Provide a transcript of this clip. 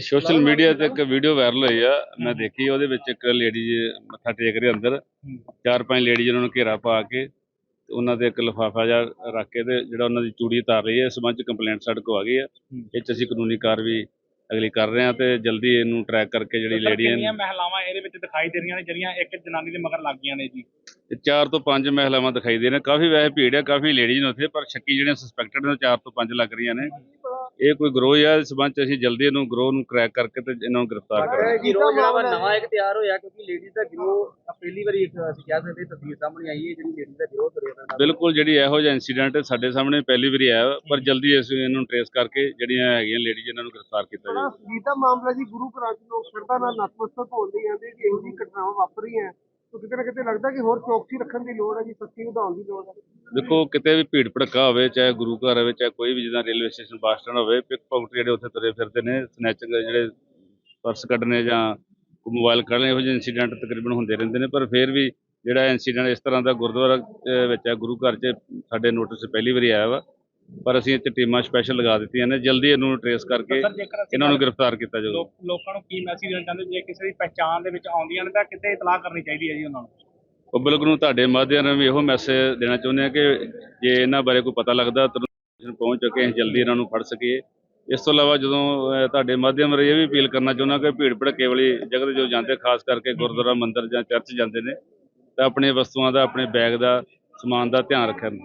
Social media ਤੇ ਇੱਕ video viral ਹੋਈ ਆ ਮੈਂ ਦੇਖੀ ਉਹਦੇ ਵਿੱਚ ਇੱਕ ਲੇਡੀ ਮੱਥਾ ਟੇਕ ਰਹੀ ਅੰਦਰ। ਚਾਰ ਪੰਜ ਲੇਡੀ ਉਹਨਾਂ ਨੂੰ ਘੇਰਾ ਪਾ ਕੇ ਉਹਨਾਂ ਦੇ ਇੱਕ ਲਿਫਾਫਾ ਜਿਹਾ ਰੱਖ ਕੇ ਤੇ ਜਿਹੜਾ ਉਹਨਾਂ ਦੀ ਚੂੜੀ ਉਤਾਰ ਰਹੀ ਹੈ ਇਸ ਸੰਬੰਧ ਚ ਕੰਪਲੇਂਟ ਸਾਡੇ ਕੋਲ ਆ ਗਈ ਹੈ। ਇਹ ਚ ਅਸੀਂ ਕਾਨੂੰਨੀ ਕਾਰਵਾਈ ਅਗਲੀ ਕਰ ਰਹੇ ਹਾਂ ਤੇ ਜਲਦੀ ਇਹਨੂੰ ਟਰੈਕ ਕਰਕੇ ਜਿਹੜੀ ਲੇਡੀ ਹੈ ਕਿੰਨੀਆਂ ਮਹਿਲਾਵਾਂ ਇਹਦੇ ਵਿੱਚ ਦਿਖਾਈ ਦੇ ਰਹੀਆਂ ਨੇ ਜਿਹੜੀਆਂ ਇੱਕ ਜਨਾਨੀ ਦੇ ਮਗਰ ਲੱਗ ਗਈਆਂ ਨੇ ਜੀ? ਤੇ ਚਾਰ ਤੋਂ ਪੰਜ ਮਹਿਲਾਵਾਂ ਦਿਖਾਈ ਦੇ ਨੇ। ਕਾਫੀ ਵੈਸੇ ਭੀੜ ਹੈ ਕਾਫੀ ਲੇਡੀਜ਼ ਨੇ ਉੱਥੇ ਪਰ ਸ਼ੱਕੀ ਜਿਹੜੀਆਂ ਸਸਪੈਕਟਡ ਨੇ ਚਾਰ ਤੋਂ ਪੰਜ ਲੱਗ ਰਹੀਆਂ ਨੇ। ਇਹ ਕੋਈ ਗਰੋਹ ਹੈ ਇਸ ਸੰਬੰਧ ਚ ਅਸੀਂ ਜਲਦੀ ਇਹਨੂੰ ਗਰੋਹ ਨੂੰ ਕ੍ਰੈਕ ਕਰਕੇ ਤੇ ਇਹਨਾਂ ਨੂੰ ਗ੍ਰਿਫਤਾਰ ਕਰਾਂਗੇ। ਗਿਰੋਹ ਜਿਹੜਾ ਨਵਾਂ ਇੱਕ ਤਿਆਰ ਹੋਇਆ ਕਿਉਂਕਿ ਲੇਡੀਜ਼ ਦਾ ਗਿਰੋਹ ਪਹਿਲੀ ਵਾਰੀ ਇੱਕ ਅਸੀਂ ਕਹਿ ਸਕਦੇ ਤਸਵੀਰ ਸਾਹਮਣੇ ਆਈ ਹੈ ਜਿਹੜੀ ਲੇਡੀਜ਼ ਦਾ ਗਿਰੋਹ ਫਿਰਦਾ ਬਿਲਕੁਲ ਜਿਹੜੀ ਇਹੋ ਜਿਹਾ ਇਨਸੀਡੈਂਟ ਸਾਡੇ ਸਾਹਮਣੇ ਪਹਿਲੀ ਵਾਰੀ ਆਇਆ ਪਰ ਜਲਦੀ ਅਸੀਂ ਇਹਨੂੰ ਟ੍ਰੇਸ ਕਰਕੇ ਜਿਹੜੀਆਂ ਹੈਗੀਆਂ ਲੇਡੀਜ਼ ਇਹਨਾਂ ਨੂੰ ਗ੍ਰਿਫਤਾਰ ਕੀਤਾ ਜਾਵੇ ਗੀਤਾ ਮਾਮਲਾ ਜੀ ਗੁਰੂ ਘਰਾਂ 'ਚ ਲੋਕ ਸ਼ਰਧਾ ਨਾਲ ਨਤਮਸਤਕ ਹੋਣਦੇ ਜਾਂਦੇ ਕਿ ਇਹੋ ਜਿਹੀ ਘਟਨਾਵਾਂ ਵਾਪਰ ਰਹੀਆਂ ਕਿਤੇ ਨਾ ਕਿਤੇ ਲੱਗਦਾ ਕਿ ਹੋਰ ਚੌਕਸੀ ਰੱਖਣ ਦੀ ਲੋੜ ਹੈ ਜੀ ਸਖਤੀ ਵਧਾਉਣ ਦੀ ਲੋੜ ਹੈ। ਦੇਖੋ, ਕਿਤੇ ਵੀ ਭੀੜ ਭੜਕਾ ਹੋਵੇ, ਚਾਹੇ ਗੁਰੂ ਘਰ ਹੋਵੇ, ਚਾਹੇ ਕੋਈ ਵੀ ਜਿੱਦਾਂ ਰੇਲਵੇ ਸਟੇਸ਼ਨ, ਬੱਸ ਸਟੈਂਡ ਹੋਵੇ ਪਿਕ ਪਾਕਟ ਜਿਹੜੇ ਉੱਥੇ ਤੁਰੇ ਫਿਰਦੇ ਨੇ ਸਨੈਚਿੰਗ ਜਿਹੜੇ ਪਰਸ ਕੱਢਣੇ ਜਾਂ ਮੋਬਾਈਲ ਕੱਢਣੇ ਇਹੋ ਜਿਹੇ ਇਨਸੀਡੈਂਟ ਤਕਰੀਬਨ ਹੁੰਦੇ ਰਹਿੰਦੇ ਨੇ, ਪਰ ਫਿਰ ਵੀ ਜਿਹੜਾ ਇਨਸੀਡੈਂਟ ਇਸ ਤਰ੍ਹਾਂ ਦਾ ਗੁਰਦੁਆਰਾ ਵਿੱਚ ਹੈ, ਗੁਰੂ ਘਰ 'ਚ ਸਾਡੇ ਨੋਟਿਸ ਪਹਿਲੀ ਵਾਰੀ ਆਇਆ ਵਾ ਪਰ ਅਸੀਂ ਇਹ 'ਚ ਟੀਮਾਂ ਸਪੈਸ਼ਲ ਲਗਾ ਦਿੱਤੀਆਂ ਨੇ ਜਲਦੀ ਇਹਨੂੰ ਟ੍ਰੇਸ ਕਰਕੇ ਇਹਨਾਂ ਨੂੰ ਗ੍ਰਿਫਤਾਰ ਕੀਤਾ ਜਾਊਗਾ। ਲੋਕ- ਨੂੰ ਕੀ ਮੈਸੇਜ ਦੇਣਾ ਚਾਹੁੰਦੇ ਜੇ ਕਿਸੇ ਦੀ ਪਹਿਚਾਣ ਦੇ ਵਿੱਚ ਆਉਂਦੀਆਂ ਨੇ ਤਾਂ ਕਿਤੇ ਇਤਲਾਹ ਕਰਨੀ ਚਾਹੀਦੀ ਹੈ ਜੀ ਉਹਨਾਂ ਨੂੰ? ਪਬਲਿਕ ਨੂੰ ਤੁਹਾਡੇ ਮਾਧਿਅਮ ਰਾਹੀਂ ਵੀ ਇਹੋ ਮੈਸੇਜ ਦੇਣਾ ਚਾਹੁੰਦੇ ਆ ਕਿ ਜੇ ਇਹਨਾਂ ਬਾਰੇ ਕੋਈ ਪਤਾ ਲੱਗਦਾ ਤੁਰੰਤ ਪਹੁੰਚ ਕੇ ਅਸੀਂ ਜਲਦੀ ਇਹਨਾਂ ਨੂੰ ਫੜ ਸਕੀਏ। ਇਸ ਤੋਂ ਇਲਾਵਾ ਜਦੋਂ ਤੁਹਾਡੇ ਮਾਧਿਅਮ ਰਾਹੀਂ ਇਹ ਵੀ ਅਪੀਲ ਕਰਨਾ ਚਾਹੁੰਦਾ ਕਿ ਭੀੜ ਭੜਕੇ ਵਾਲੀ ਜਗ੍ਹਾ ਤੇ ਜੋ ਜਾਂਦੇ ਖਾਸ ਕਰਕੇ ਗੁਰਦੁਆਰਾ ਮੰਦਿਰ ਜਾਂ ਚਰਚ ਜਾਂਦੇ ਨੇ ਤਾਂ ਆਪਣੀਆਂ ਵਸਤੂਆਂ ਦਾ ਆਪਣੇ ਬੈਗ ਦਾ ਸਮਾਨ ਦਾ ਧਿਆਨ ਰੱਖਣ।